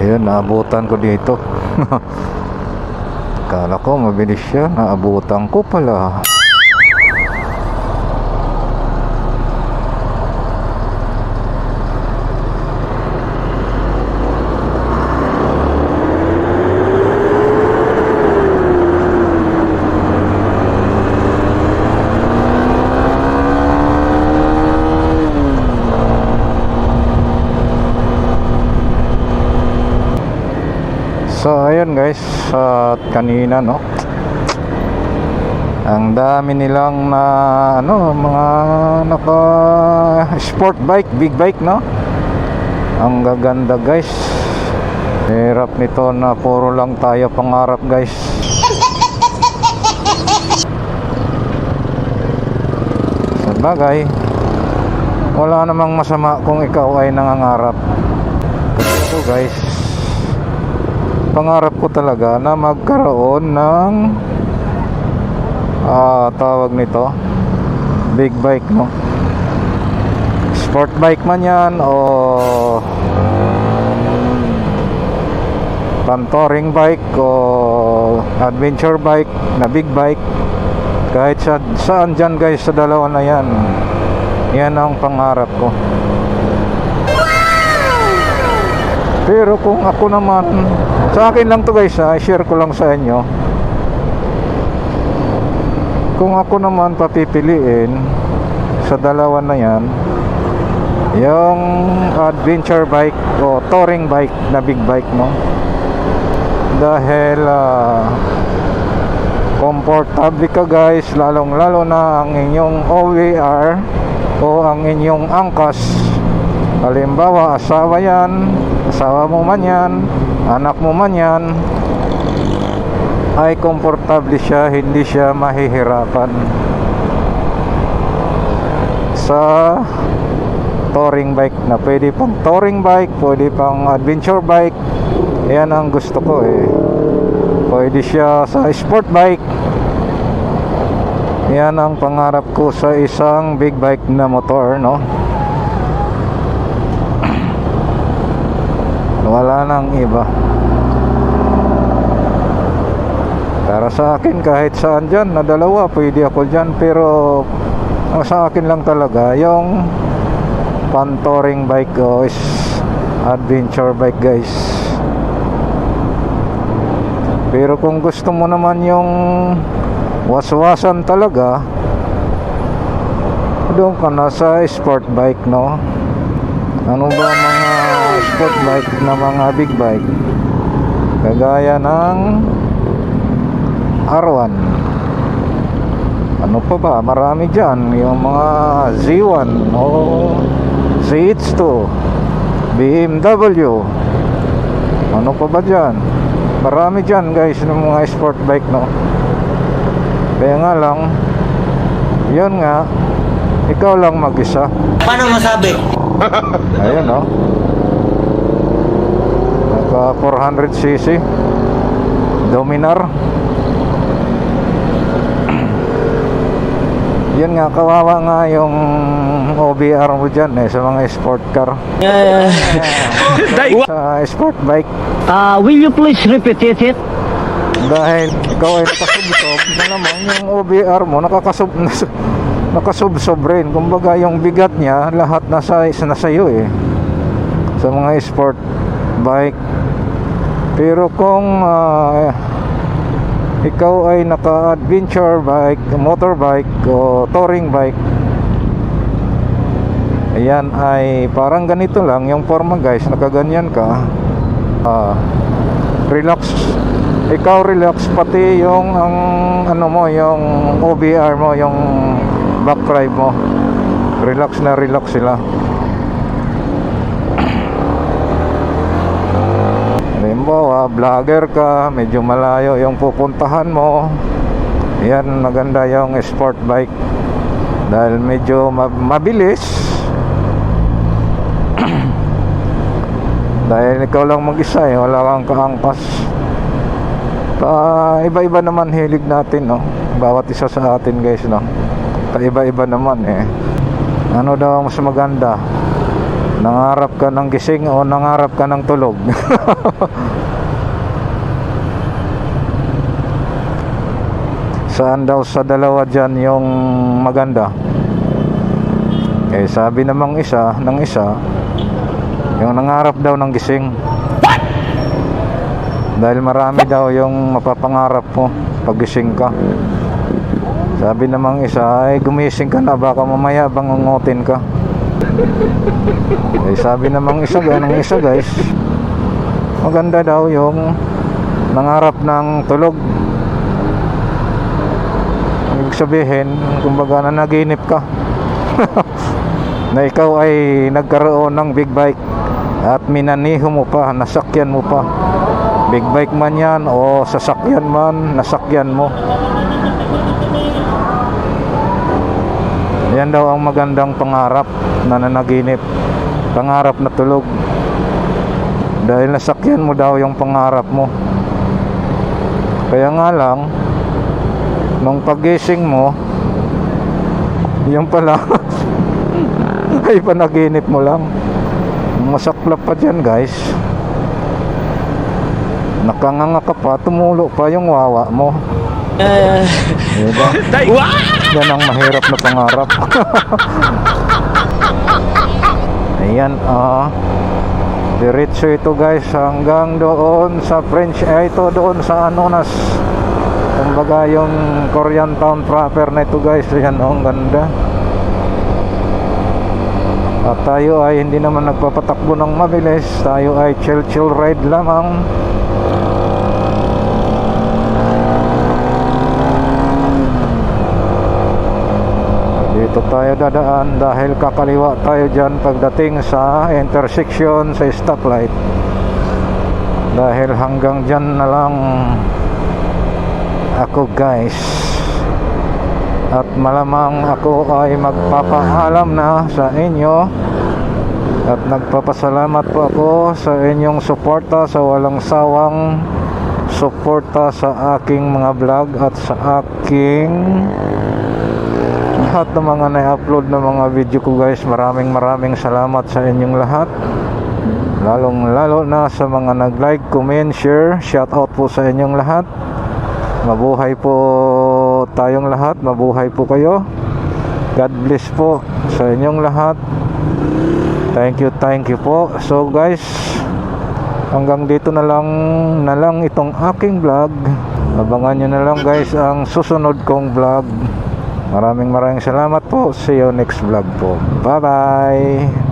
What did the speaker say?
Ayun, naabutan ko dito. Kala ko mabilis siya, naabutan ko pala. So ayun guys, at kanina no. Ang dami nilang na ano, mga naka sport bike, big bike no. Ang gaganda guys. Hirap nito na puro lang tayo pangarap guys. Sa bagay, wala namang masama kung ikaw ay nangangarap. Ako guys, pangarap ko talaga na magkaroon ng ah tawag nito? Big bike no? Sport bike man yan o pan-touring bike o adventure bike na big bike. Kahit sa, saan dyan guys sa dalawa na yan yan ang pangarap ko Pero kung ako naman, sa akin lang to guys ha, share ko lang sa inyo. Kung ako naman papipiliin sa dalawa na yan, yung adventure bike o touring bike na big bike no. Dahil ah, komportable ka guys, lalong lalo na ang inyong OVR o ang inyong angkas Halimbawa, asawa yan, asawa mo man yan, anak mo man yan, ay komportable siya, hindi siya mahihirapan sa touring bike na pwede pang touring bike, pwede pang adventure bike. Yan ang gusto ko eh. Pwede siya sa sport bike. Yan ang pangarap ko sa isang big bike na motor, no? Wala nang iba. Para sa akin kahit saan dyan na dalawa pwede ako dyan. Pero ang sa akin lang talaga yung pan-touring bike o is adventure bike guys. Pero kung gusto mo naman yung waswasan talaga doon ka na sa sport bike no? Ano ba mga sport bike na mga big bike. Kagaya ng R1 ano pa ba? Marami dyan. Yung mga Z1 o ZH2 BMW ano pa ba dyan? Marami dyan guys ng mga sport bike no? Kaya nga lang yun nga ikaw lang mag-isa. Paano masabi? Ayan oh. Naka 400cc. Dominar. Yan nga, kawawa nga yung OBR mo dyan eh, sa mga sport car. Uh, Sa sport bike. Uh, will you please repeat it? Dahil ikaw ay nakasubsob na naman yung OBR mo, nakakasub, nakasubsob rin. Kumbaga yung bigat niya, lahat nasa, nasa iyo eh. Sa mga sport bike. Pero kung ah, ikaw ay naka-adventure bike, motorbike o touring bike, ayan ay parang ganito lang yung forma guys, nakaganyan ka. Ah, relax. Ikaw relax pati yung ang ano mo yung OBR mo yung back drive mo. Relax na relax sila halimbawa vlogger ka medyo malayo yung pupuntahan mo yan maganda yung sport bike dahil medyo ma- mabilis dahil ikaw lang mag-isa eh wala kang kaangkas Pa iba-iba naman hilig natin no. Bawat isa sa atin guys no. Pa iba-iba naman eh. Ano daw mas maganda? Nangarap ka ng gising o nangarap ka ng tulog? Saan daw sa dalawa dyan yung maganda? Eh sabi namang isa ng isa Yung nangarap daw ng gising. Dahil marami daw yung mapapangarap mo Pag gising ka. Sabi namang isa ay gumising ka na baka mamaya bangungutin ka. Eh sabi namang isa ganang isa guys. Maganda daw yung nangarap ng tulog sabihin, kumbaga na naginip ka. Na ikaw ay nagkaroon ng big bike at minaniho mo pa, nasakyan mo pa. Big bike man yan o sasakyan man, nasakyan mo. Yan daw ang magandang pangarap na nanaginip. Pangarap na tulog. Dahil nasakyan mo daw yung pangarap mo. Kaya nga lang nung pagising mo yung pala. Ay panaginip mo lang. Masaklap pa dyan guys. Nakanganga ka pa tumulo pa yung wawa mo. Diba? yan ang mahirap na pangarap. Ayan ah. Diretso ito guys hanggang doon sa French eh ito doon sa Anonas kumbaga yung Korean town proper na ito guys yan oh, ang ganda. At tayo ay hindi naman nagpapatakbo ng mabilis. Tayo ay chill chill ride lamang. Dito tayo dadaan dahil kakaliwa tayo dyan pagdating sa intersection sa stoplight. Dahil hanggang dyan na lang ako guys. At malamang ako ay magpapaalam na sa inyo. At nagpapasalamat po ako sa inyong suporta sa walang sawang suporta sa aking mga vlog at sa aking lahat ng mga na-upload na mga video ko guys. Maraming maraming salamat sa inyong lahat. Lalong lalo na sa mga nag like, comment, share shout out po sa inyong lahat mabuhay po tayong lahat. Mabuhay po kayo. God bless po sa inyong lahat. Thank you thank you po. So guys hanggang dito na lang na lang itong aking vlog. Abangan nyo na lang guys ang susunod kong vlog. Maraming maraming salamat po. See you next vlog po. Bye bye